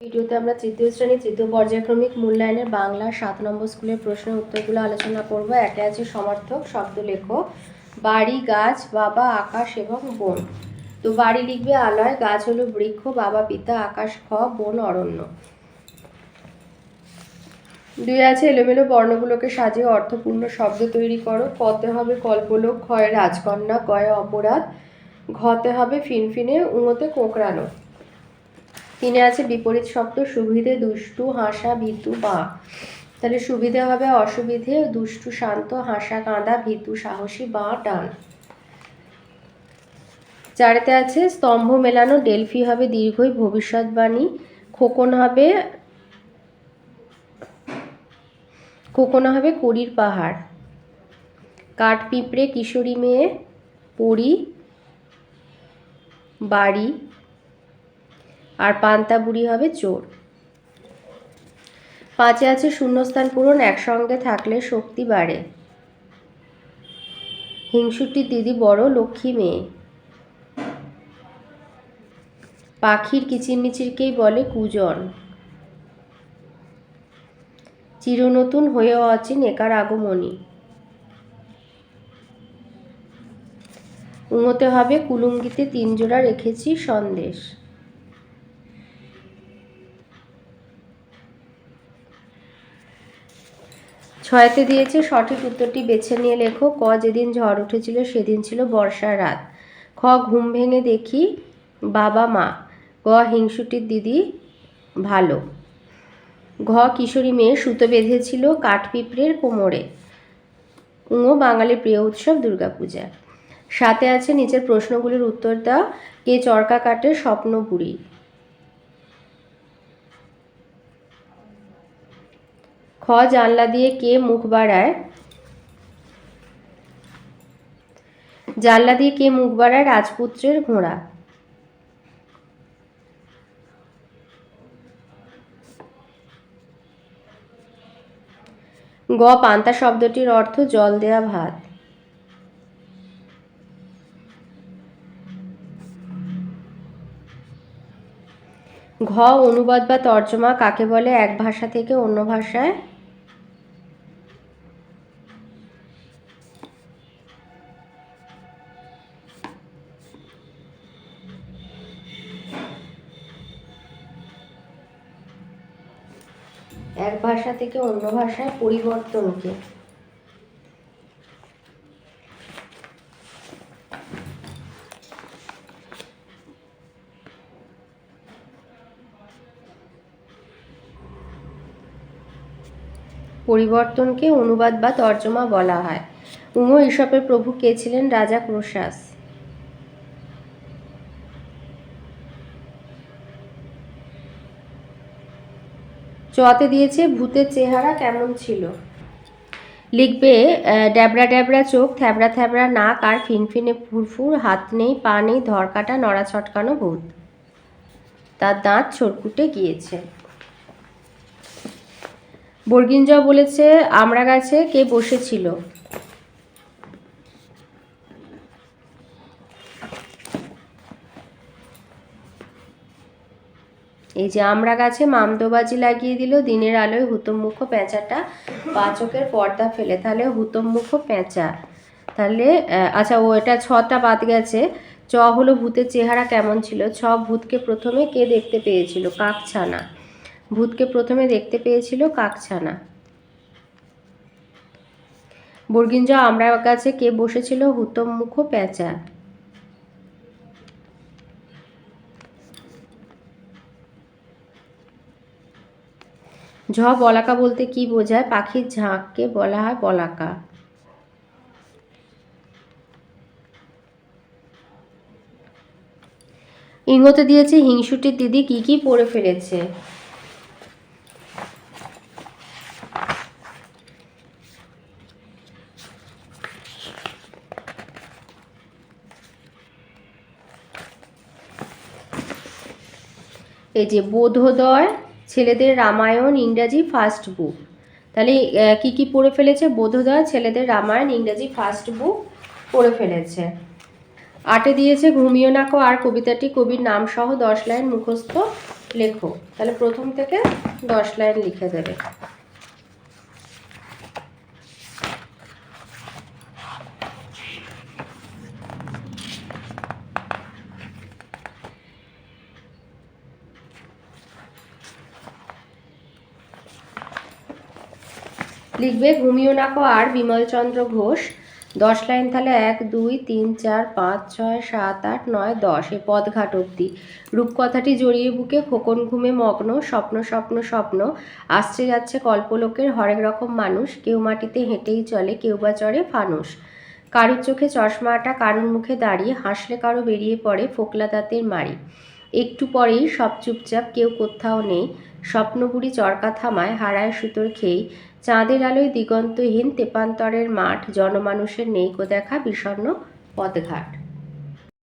ভিডিওতে আমরা তৃতীয় শ্রেণি, তৃতীয় পর্যায়ক্রমিক মূল্যায়নের বাংলা সাত নম্বর স্কুলের প্রশ্নের উত্তরগুলো আলোচনা করব। একে আছে সমর্থক, শব্দ লেখো বাড়ি, গাছ, বাবা, আকাশ এবং বন। তো বাড়ি লিখবে আলয়, গাছ হলো বৃক্ষ, বাবা, পিতা, আকাশ, খ, বন, অরণ্য। দুই আছে, এলোমেলো বর্ণগুলোকে সাজিয়ে অর্থপূর্ণ শব্দ তৈরি করো। কতে হবে কল্পলোক, ক্ষয় রাজকন্যা কয়ে অপরাধ, ঘতে হবে ফিনফিনে, উঙোতে কোঁকড়ানো। তিনে আছে বিপরীত শব্দ, সুবিধে, দুষ্টু, হাসা, ভীতু, বা। তাহলে সুবিধে হবে অসুবিধে, দুষ্টু, শান্ত, হাসা, কাঁদা, ভীতু, সাহসী, বা ডান চারেতে আছে, স্তম্ভ মেলানো, ডেলফি হবে দীর্ঘই, ভবিষ্যৎবাণী। খোকন হবে, খোকনা হবে কুড়ির পাহাড়। কাঠ পিঁপড়ে কিশোরী মেয়ে, পরি, বাড়ি। আর পান্তা বুড়ি হবে চোর। পাঁচে আছে শূন্যস্থান পূরণ, একসঙ্গে থাকলে শক্তি বাড়ে। হিংসুটির দিদি বড়, লক্ষ্মী মেয়ে। পাখির কিচিরমিচিরকেই বলে কুজন। চিরনতুন হয়ে অচিন একার আগমনী। উঙোতে হবে কুলুঙ্গিতে তিন জোড়া রেখেছি সন্দেশ। ছয়তে দিয়েছে, সঠিক উত্তরটি বেছে নিয়ে লেখো। ক যেদিন ঝড় উঠেছিল সেদিন ছিল বর্ষার রাত। খ, ঘুম ভেঙে দেখি বাবা মা। গ, হিংসুটির দিদি ভালো। ঘ, কিশোরী মেয়ে সুতো বেঁধেছিল কাঠপিঁপড়ের কোমরে। উঙো বাঙালির প্রিয় উৎসব দুর্গাপূজা। সাথে আছে নিচের প্রশ্নগুলির উত্তর দাও। কে চরকা কাটে স্বপ্ন খ, জানলা দিয়ে কে মুখ বাড়ায়? জানলা দিয়ে কে মুখ বাড়ায়? রাজপুত্রের ঘোড়া। গ, পান্তা শব্দটির অর্থ জল দেয়া ভাত। ঘ, অনুবাদ বা তর্জমা কাকে বলে? এক ভাষা থেকে অন্য ভাষায়। এক ভাষা থেকে অন্য ভাষায় পরিবর্তনকে পরিবর্তনকে অনুবাদ বা তর্জমা বলা হয়। উমো ঈশপের প্রভু কে ছিলেন? রাজা ক্রোশাস চতে দিয়েছে ভূতের চেহারা কেমন ছিল? লিখবে ড্যাবড়া ড্যাবড়া চোখ, থ্যাবড়া থ্যাবড়া নাক আর ফিনফিনে ফুরফুর, হাত নেই, পা নেই, ধরকাটা, নড়া ছটকানো ভূত। তার দাঁত ছড়কুটে গিয়েছে। বর্গিঞ্জ বলেছে, আমরা গাছে কে বসেছিল? এই যে আমরা গাছে মামদোবাজি লাগিয়ে দিল, দিনের আলোয় হুতমমুখ পেঁচাটা, পাচকের পর্দা ফেলে, তাহলে হুতমমুখ পেঁচা। তাহলে আচ্ছা ও এটা ছটা বাদ গেছে। চ হলো ভূতের চেহারা কেমন ছিল? ছ, ভূতকে প্রথমে কে দেখতে পেয়েছিল? কাকছানা। ভূতকে প্রথমে দেখতে পেয়েছিল কাকছানা। বর্গিঞ্জ আমরা কাছে কে বসেছিল? হুতম মুখ পেঁচা। ঝ বলাকা বলতে কি বোঝায়? পাখির ঝাঁককে বলা হয় বলাকা ইঙ্গতে দিয়েছে হিংসুটির দিদি কি কি পড়ে ফেলেছে? এই যে বোধোদয় ছেলেদের রামায়ণ, ইংরাজি ফার্স্ট বুক তাহলে কি কি পড়ে ফেলেছে? বোধোদয় ছেলেদের রামায়ণ, ইংরাজি ফার্স্ট বুক পড়ে ফেলেছে। আটে দিয়েছে, ঘুমিও নাকো আর কবিতাটি, কবির নাম সহ দশ লাইন মুখস্থ লেখো। তাহলে প্রথম থেকে দশ লাইন লিখে দেবে। লিখবে ঘুমিও না কো আর বিমলচন্দ্র ঘোষ। দশ লাইন তাহলে এক, দুই, তিন, চার, পাঁচ, ছয়, সাত, আট, নয়, দশ এ পদঘাট অব্দি রূপকথাটি জড়িয়ে বুকে খোকন ঘুমে মগ্ন, স্বপ্ন স্বপ্ন স্বপ্ন। আসছে যাচ্ছে কল্পলোকের হরেক রকম মানুষ। কেউ মাটিতে হেঁটেই চলে, কেউ বা চড়ে ফানুস কারুর চোখে চশমাটা, কারুর মুখে দাঁড়িয়ে হাসলে কারও বেরিয়ে পড়ে ফোকলা দাঁতের মারি একটু পরেই সব চুপচাপ, কেউ কোথাও নেই। স্বপ্নপুরী চরকা থামায় হারায় সুতোর খেয়েই চাঁদের আলোয় দিগন্তহীন তেপান্তরের মাঠ জনমানুষের নেই কো দেখা বিষণ্ন পথঘাট।